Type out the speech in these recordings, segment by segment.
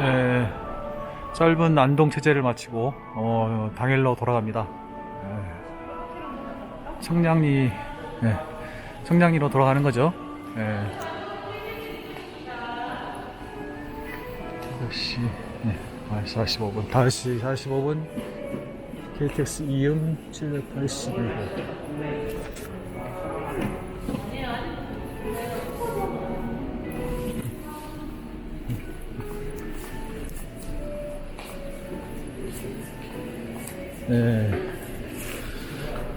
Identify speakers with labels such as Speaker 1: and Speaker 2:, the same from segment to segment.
Speaker 1: 예, 짧은 안동 체제를 마치고 어, 당일로 돌아갑니다. 예, 청량리 예, 청량리로 돌아가는 거죠. 예. 5시 예, 45분 5시 45분 KTX 이음 781호 네.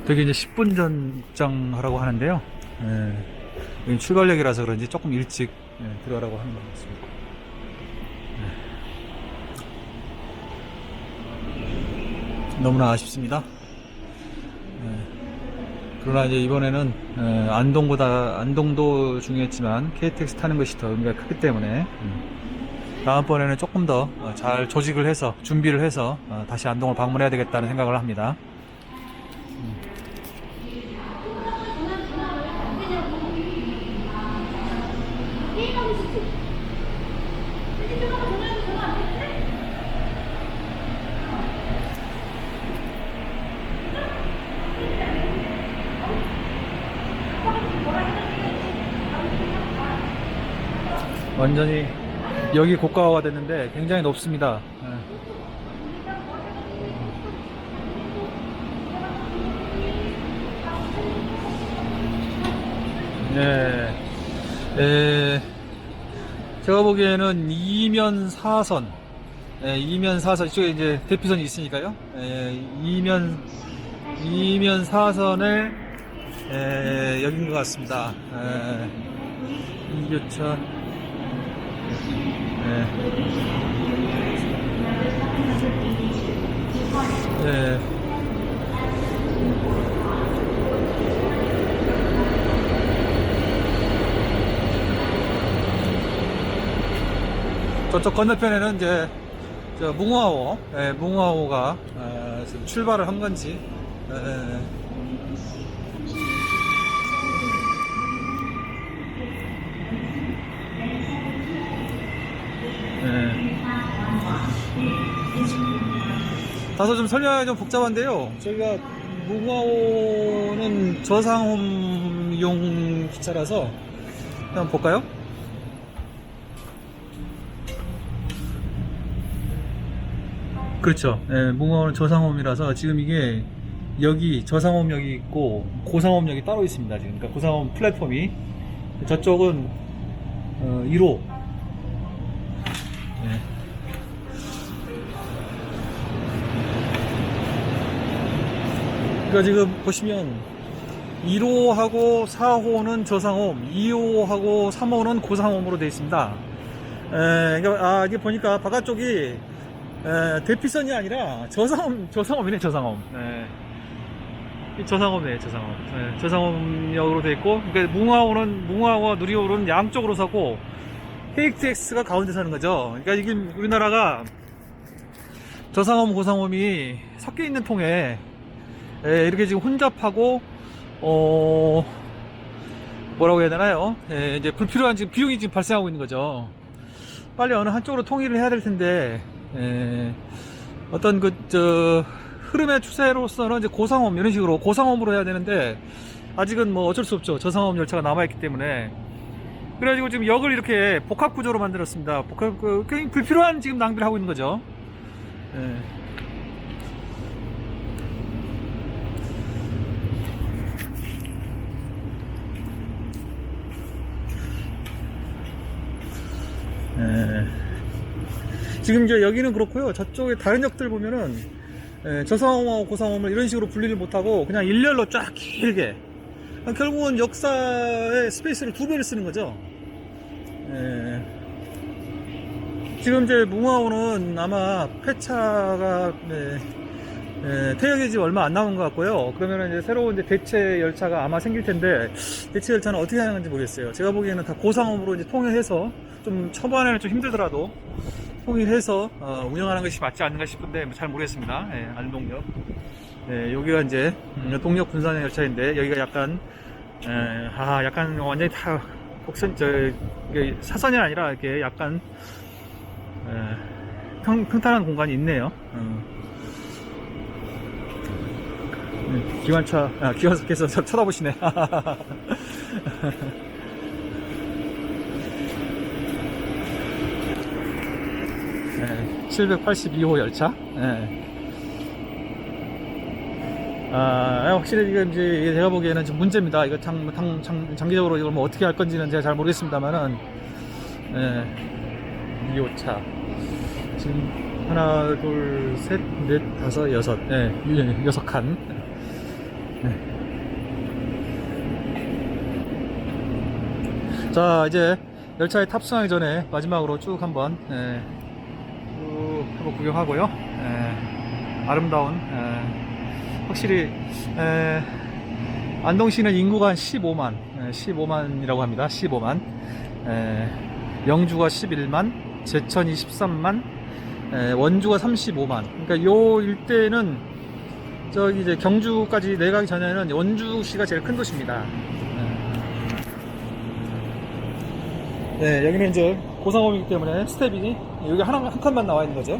Speaker 1: 되게 이제 10분 전 입장하라고 하는데요. 네. 여기 출발역이라서 그런지 조금 일찍 네, 들어가라고 하는 것 같습니다. 네. 너무나 아쉽습니다. 네. 그러나 이제 이번에는 에, 안동보다 안동도 중요했지만 KTX 타는 것이 더 의미가 크기 때문에 음, 다음번에는 조금 더 잘 조직을 해서 준비를 해서 어, 다시 안동을 방문해야 되겠다는 생각을 합니다. 완전히 여기 고가화가 됐는데 굉장히 높습니다. 네. 에, 제가 보기에는 이면 사선, 예, 이면 사선 이쪽에 이제 대피선이 있으니까요. 예, 이면 이면 사선을 예, 여긴 것 같습니다. 예, 이교차. 네. 네. 저쪽 건너편에는 이제 저 뭉화호, 예, 뭉화호가 어, 지금 출발을 한 건지. 예, 예. 다소 좀 설명이 좀 복잡한데요. 저희가 뭉화호는 저상홈용 기차라서 한번 볼까요? 그렇죠. 예, 뭉화호는 저상홈이라서 지금 이게 여기 저상홈역이 있고 고상홈역이 따로 있습니다. 지금 그러니까 고상홈 플랫폼이 저쪽은 어, 1호 예. 그러니까 지금 보시면 1호하고 4호는 저상홈, 2호하고 3호는 고상홈으로 되어 있습니다. 에, 그러니까 아, 이게 보니까 바깥쪽이 에, 대피선이 아니라 저상홈, 저상홈이네, 저상홈. 예. 이 저상홈이네, 저상홈. 예, 저상홈역으로 되어 있고, 그러니까 뭉화호는, 뭉화호와 누리호는 양쪽으로 서고, KTX가 가운데 사는 거죠. 그러니까 이게 우리나라가 저상홈, 고상홈이 섞여 있는 통에 예, 이렇게 지금 혼잡하고 어 뭐라고 해야 되나요? 예, 이제 불필요한 지금 비용이 지금 발생하고 있는 거죠. 빨리 어느 한쪽으로 통일을 해야 될 텐데 예, 어떤 그 저 흐름의 추세로서는 이제 고상홈 이런 식으로 고상홈으로 해야 되는데 아직은 뭐 어쩔 수 없죠. 저상홈 열차가 남아 있기 때문에 그래가지고 지금 역을 이렇게 복합 구조로 만들었습니다. 복합 그 불필요한 지금 낭비를 하고 있는 거죠. 예. 예. 지금 이제 여기는 그렇고요. 저쪽에 다른 역들 보면은 예, 저상홈하고 고상홈을 이런 식으로 분리를 못하고 그냥 일렬로 쫙 길게 결국은 역사의 스페이스를 두 배를 쓰는 거죠. 예. 지금 이제 뭉화호는 아마 폐차가 네, 예, 퇴역이 지금 얼마 안 남은 것 같고요. 그러면 이제 새로운 이제 대체 열차가 아마 생길 텐데 대체 열차는 어떻게 하는지 모르겠어요. 제가 보기에는 다 고상홈으로 이제 통일해서 좀 초반에는 좀 힘들더라도 통일해서 어, 운영하는 것이 맞지 않는가 싶은데 뭐잘 모르겠습니다. 예, 안동역. 네, 여기가 이제 음, 동력 분산 열차인데 여기가 약간 에, 아 약간 완전히 다 곡선 저 사선이 아니라 이렇게 약간 에, 평, 평탄한 공간이 있네요. 어. 네, 기관차, 아, 기관차께서 쳐- 쳐다보시네. 네, 782호 열차. 네. 아, 확실히 이게 이제 제가 보기에는 좀 문제입니다. 이거 장, 장, 장, 장기적으로 이걸 뭐 어떻게 할 건지는 제가 잘 모르겠습니다만은, 예, 2호차. 지금 하나, 둘, 셋, 넷, 다섯, 여섯, 예, 예, 여섯 칸. 자, 이제 열차에 탑승하기 전에 마지막으로 쭉 한번, 예, 쭉 한번 구경하고요. 예, 아름다운, 예, 확실히 에, 안동시는 인구가 한 15만, 에, 15만이라고 합니다. 15만. 에, 영주가 11만, 제천이 13만, 에, 원주가 35만. 그러니까 요 일대는 저기 이제 경주까지 내가기 전에는 원주시가 제일 큰 도시입니다. 네, 여기는 이제 고상홈이기 때문에 스텝이 여기 하나 한 칸만 나와 있는 거죠.